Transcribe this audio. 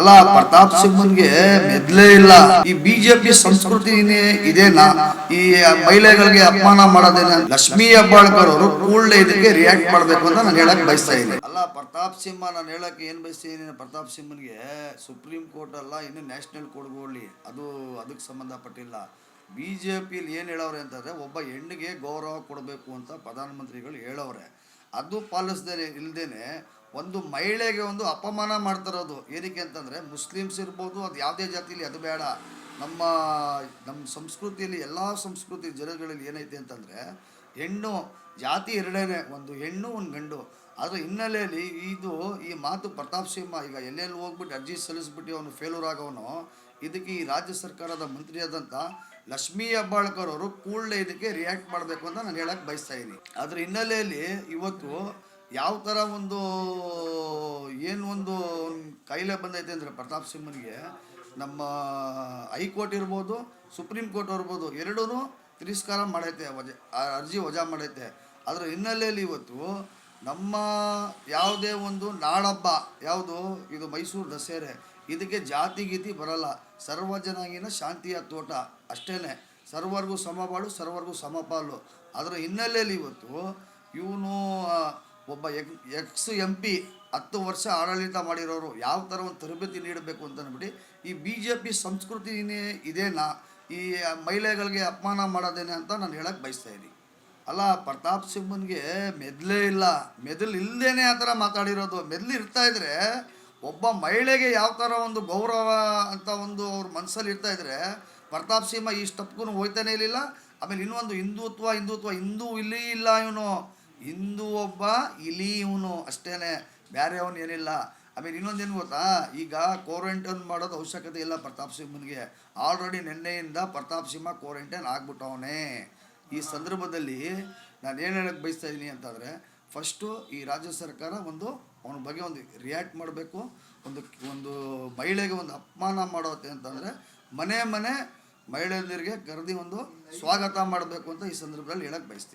ಅಲ್ಲ, ಪ್ರತಾಪ್ ಸಿಂಹನ್ಗೆ ಮೆದ್ಲೇ ಇಲ್ಲ. ಈ ಬಿಜೆಪಿ ಸಂಸ್ಕೃತಿ ಇದೇನಾ? ಈ ಮಹಿಳೆಗಳಿಗೆ ಅಪಮಾನ ಮಾಡೋದೇನ? ಲಕ್ಷ್ಮೀ ಹೆಬ್ಬಾಳ್ಕರ್ ಅವರು ಕೂಡಲೇ ಇದಕ್ಕೆ ರಿಯಾಕ್ಟ್ ಮಾಡ್ಬೇಕು ಅಂತ ನಾನು ಹೇಳಕ್ ಬಯಸ್ತಾ ಇದ್ದೀನಿ. ಅಲ್ಲ, ಪ್ರತಾಪ್ ಸಿಂಹ, ನಾನು ಹೇಳಕ್ ಏನ್ ಬಯಸ್ತೀನಿ ಪ್ರತಾಪ್ ಸಿಂಹನ್ಗೆ ಸುಪ್ರೀಂ ಕೋರ್ಟ್ ಅಲ್ಲ, ಇನ್ನು ನ್ಯಾಷನಲ್ ಕೋರ್ಟ್ಗಳಲ್ಲಿ ಅದು ಅದಕ್ಕೆ ಸಂಬಂಧಪಟ್ಟಿಲ್ಲ. ಬಿ ಏನು ಹೇಳೋರೆ ಅಂತಂದರೆ, ಒಬ್ಬ ಹೆಣ್ಣಿಗೆ ಗೌರವ ಕೊಡಬೇಕು ಅಂತ ಪ್ರಧಾನಮಂತ್ರಿಗಳು ಹೇಳವ್ರೆ. ಅದು ಪಾಲಿಸ್ದೇನೆ ಇಲ್ಲದೇ ಒಂದು ಮಹಿಳೆಗೆ ಒಂದು ಅಪಮಾನ ಮಾಡ್ತಿರೋದು. ಏನಕ್ಕೆ ಅಂತಂದರೆ ಮುಸ್ಲಿಮ್ಸ್ ಇರ್ಬೋದು, ಅದು ಯಾವುದೇ ಜಾತಿಲಿ ಅದು ಬೇಡ. ನಮ್ಮ ನಮ್ಮ ಸಂಸ್ಕೃತಿಯಲ್ಲಿ ಎಲ್ಲ ಸಂಸ್ಕೃತಿ ಜನಗಳಲ್ಲಿ ಏನೈತೆ ಅಂತಂದರೆ ಹೆಣ್ಣು, ಜಾತಿ ಎರಡನೇ, ಒಂದು ಹೆಣ್ಣು, ಒಂದು ಗಂಡು. ಅದರ ಹಿನ್ನೆಲೆಯಲ್ಲಿ ಇದು ಈ ಮಾತು ಪ್ರತಾಪ್ ಸಿಂಹ ಈಗ ಎಲ್ಲೆಲ್ಲಿ ಹೋಗ್ಬಿಟ್ಟು ಅರ್ಜಿ ಸಲ್ಲಿಸ್ಬಿಟ್ಟು ಅವನು ಫೇಲ್ಯೂರ್ ಆಗೋನು ಇದಕ್ಕೆ ಈ ರಾಜ್ಯ ಸರ್ಕಾರದ ಮಂತ್ರಿಯಾದಂಥ ಲಕ್ಷ್ಮೀ ಹೆಬ್ಬಾಳ್ಕರ್ ಅವರು ಕೂಡಲೇ ಇದಕ್ಕೆ ರಿಯಾಕ್ಟ್ ಮಾಡಬೇಕು ಅಂತ ನಾನು ಹೇಳಕ್ಕೆ ಬಯಸ್ತಾ ಇದ್ದೀನಿ ಅದ್ರ ಹಿನ್ನೆಲೆಯಲ್ಲಿ ಇವತ್ತು ಯಾವ ಥರ ಒಂದು, ಏನು ಒಂದು ಕಾಯಿಲೆ ಬಂದೈತೆ ಅಂದರೆ ಪ್ರತಾಪ್ ಸಿಂಹನಿಗೆ ನಮ್ಮ ಹೈಕೋರ್ಟ್ ಇರ್ಬೋದು, ಸುಪ್ರೀಂ ಕೋರ್ಟ್ ಇರ್ಬೋದು ಎರಡೂ ತಿರಸ್ಕಾರ ಮಾಡೈತೆ, ವಜಾ, ಆ ಅರ್ಜಿ ವಜಾ ಮಾಡೈತೆ. ಅದರ ಹಿನ್ನೆಲೆಯಲ್ಲಿ ಇವತ್ತು ನಮ್ಮ ಯಾವುದೇ ಒಂದು ನಾಡಹಬ್ಬ ಯಾವುದು? ಇದು ಮೈಸೂರು ದಸರೆ. ಇದಕ್ಕೆ ಜಾತಿ ಗೀತಿ ಬರಲ್ಲ. ಸರ್ವಜನಾಂಗೀನ ಶಾಂತಿಯ ತೋಟ ಅಷ್ಟೇ ಸರ್ವರ್ಗೂ ಸಮಬಾಳು, ಸರ್ವರ್ಗೂ ಸಮಪಾಲು. ಅದರ ಹಿನ್ನೆಲೆಯಲ್ಲಿ ಇವತ್ತು ಇವನು ಒಬ್ಬ ಎಕ್, ಎಕ್ಸ್ ಎಂ ಪಿ, ಹತ್ತು ವರ್ಷ ಆಡಳಿತ ಮಾಡಿರೋರು. ಯಾವ ಥರ ಒಂದು ತರಬೇತಿ ನೀಡಬೇಕು ಅಂತ ಅಂದ್ಬಿಟ್ಟು ಈ ಬಿ ಜೆ ಪಿ ಸಂಸ್ಕೃತಿನೇ ಇದೇನಾ? ಈ ಮಹಿಳೆಗಳಿಗೆ ಅಪಮಾನ ಮಾಡೋದೇನೆ ಅಂತ ನಾನು ಹೇಳಕ್ಕೆ ಬಯಸ್ತಾ ಇದ್ದೀನಿ. ಅಲ್ಲ, ಪ್ರತಾಪ್ ಸಿಂಹನ್ಗೆ ಮೆದಲೇ ಇಲ್ಲ. ಮೆದಲು ಇಲ್ಲದೇನೆ ಆ ಥರ ಮಾತಾಡಿರೋದು. ಮೆದ್ಲು ಇರ್ತಾ ಇದ್ರೆ ಒಬ್ಬ ಮಹಿಳೆಗೆ ಯಾವ ಥರ ಒಂದು ಗೌರವ ಅಂತ ಒಂದು ಅವ್ರ ಮನಸ್ಸಲ್ಲಿ ಇರ್ತಾ ಇದ್ರೆ, ಪ್ರತಾಪ್ ಸಿಂಹ ಈ ಸ್ಟೆಪ್ಗೂ ಹೋಯ್ತಾನೆ ಇರಲಿಲ್ಲ. ಆಮೇಲೆ ಇನ್ನೊಂದು ಹಿಂದುತ್ವ ಹಿಂದುತ್ವ, ಹಿಂದೂ ಇಲ್ಲಿ ಇಲ್ಲ ಇವನು. ಹಿಂದೂ ಒಬ್ಬ ಇಲಿ ಇವನು ಅಷ್ಟೇ ಬೇರೆ ಅವನು ಏನಿಲ್ಲ. ಆಮೇಲೆ ಏನು ಗೊತ್ತಾ? ಈಗ ಕ್ವಾರಂಟೈನ್ ಮಾಡೋದು ಅವಶ್ಯಕತೆ ಇಲ್ಲ ಪ್ರತಾಪ್ ಸಿಂಹನಿಗೆ ಆಲ್ರೆಡಿ ನಿನ್ನೆಯಿಂದ ಪ್ರತಾಪ್ ಸಿಂಹ ಕ್ವಾರಂಟೈನ್ ಆಗ್ಬಿಟ್ಟವನೇ. ಈ ಸಂದರ್ಭದಲ್ಲಿ ನಾನು ಏನು ಹೇಳಕ್ಕೆ ಬಯಸ್ತಾ ಇದ್ದೀನಿ ಅಂತಂದರೆ ಫಸ್ಟು ಈ ರಾಜ್ಯ ಸರ್ಕಾರ ಒಂದು ಅವನ ಬಗ್ಗೆ ಒಂದು ರಿಯಾಕ್ಟ್ ಮಾಡಬೇಕು, ಒಂದು ಒಂದು ಮಹಿಳೆಗೆ ಒಂದು ಅಪಮಾನ ಮಾಡೋತ್ತೆ ಅಂತಂದರೆ ಮನೆ ಮನೆ ಮಹಿಳೆಯರಿಗೆ ಕರೆದಿ ಒಂದು ಸ್ವಾಗತ ಮಾಡಬೇಕು ಅಂತ ಈ ಸಂದರ್ಭದಲ್ಲಿ ಹೇಳಕ್ಕೆ ಬಯಸ್ತೀನಿ